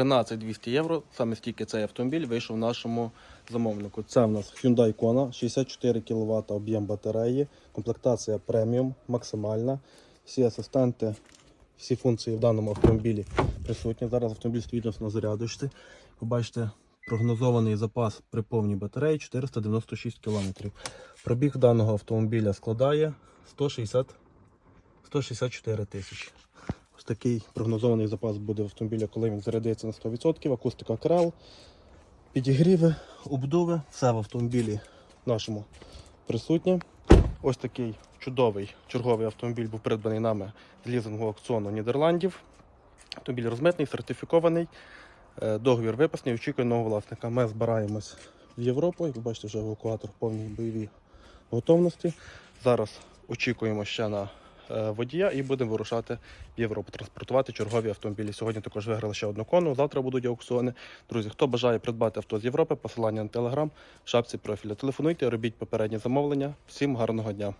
13-200 євро. Саме стільки цей автомобіль вийшов нашому замовнику. Це в нас Hyundai Kona, 64 кВт об'єм батареї, комплектація преміум, максимальна. Всі асистенти, всі функції в даному автомобілі присутні. Зараз автомобіль стоїть у нас на зарядочці. Ви бачите, прогнозований запас при повній батареї 496 км. Пробіг даного автомобіля складає 160 164 тисячі. Такий прогнозований запас буде в автомобіля, коли він зарядиться на 100%. Акустика крел, підігріви, обдуви. Все в автомобілі нашому присутнє. Ось такий чудовий черговий автомобіль був придбаний нами з лізингового аукціону Нідерландів. Автомобіль розмитний, сертифікований. Е, Договір виписаний, очікує нового власника. Ми збираємось в Європу. Як ви бачите, вже евакуатор в повній бойовій готовності. Зараз очікуємо ще на водія і будемо вирушати в Європу, транспортувати чергові автомобілі. Сьогодні також виграли ще одну кону. Завтра будуть аукціони. Друзі, хто бажає придбати авто з Європи, посилання на телеграм, в шапці профіля. Телефонуйте, робіть попередні замовлення. Всім гарного дня!